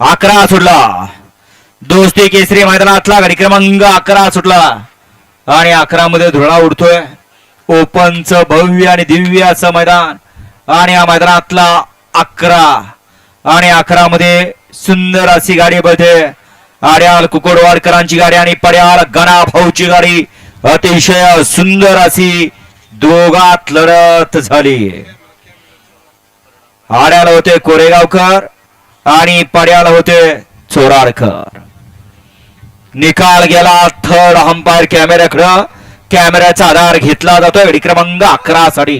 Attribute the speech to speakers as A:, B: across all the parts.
A: अकरा सुटला. दोस्ती केसरी मैदानातला गाडी क्रमांक अकरा सुटला. आणि अकरा मध्ये धुळा उडतोय. ओपनच भव्य आणि दिव्य असं मैदान. आणि या मैदानातला अकरा. आणि अकरा मध्ये सुंदर अशी गाडी बघते आड्याल कुकडवाडकरांची गाडी आणि पड्याल गणा भाऊची गाडी. अतिशय सुंदर अशी दोघात लढत झाली. आड्याला होते कोरेगावकर. आणि पड्याला होते चोराडकर. निकाल गेला थर्ड अंपायर कॅमेऱ्याकडं कॅमेऱ्याचा आधार घेतला जातोय. घडी क्रमांक अकरा साठी.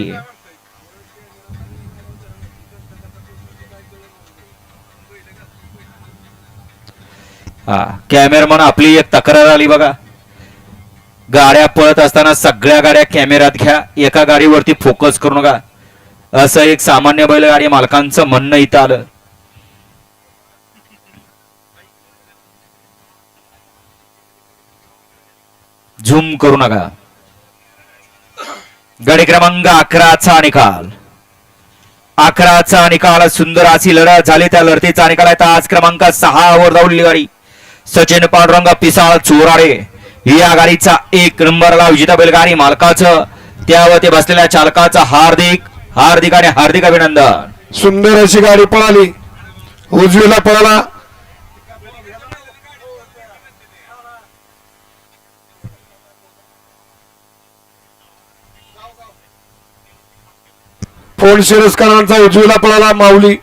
A: हा कॅमेरामन आपली एक तक्रार आली बघा. गाड्या पळत असताना सगळ्या गाड्या कॅमेऱ्यात घ्या. एका गाडीवरती फोकस करू नका. असं एक सामान्य बैलगाडी मालकांचं म्हणणं इथं आलं. झूम करू नका. गडी क्रमांक अकराचा निकाल. अकराचा निकाल सुंदर अशी लढत झाली त्या लढतीचा निकाल आहे. आज क्रमांक सहा वर दौडली गाडी. सचिन पांडुरंग पिसाळ चोराडे. या गाडीचा एक नंबरला विजेता बैलगाडी मालकाचं त्यावर ते बसलेल्या चालकाचं हार्दिक हार्दिक आणि हार्दिक अभिनंदन.
B: सुंदर अशी गाडी पळाली. उजवीला पळाला. फोन शिरस्करांचा उजवीला पळाला माऊली.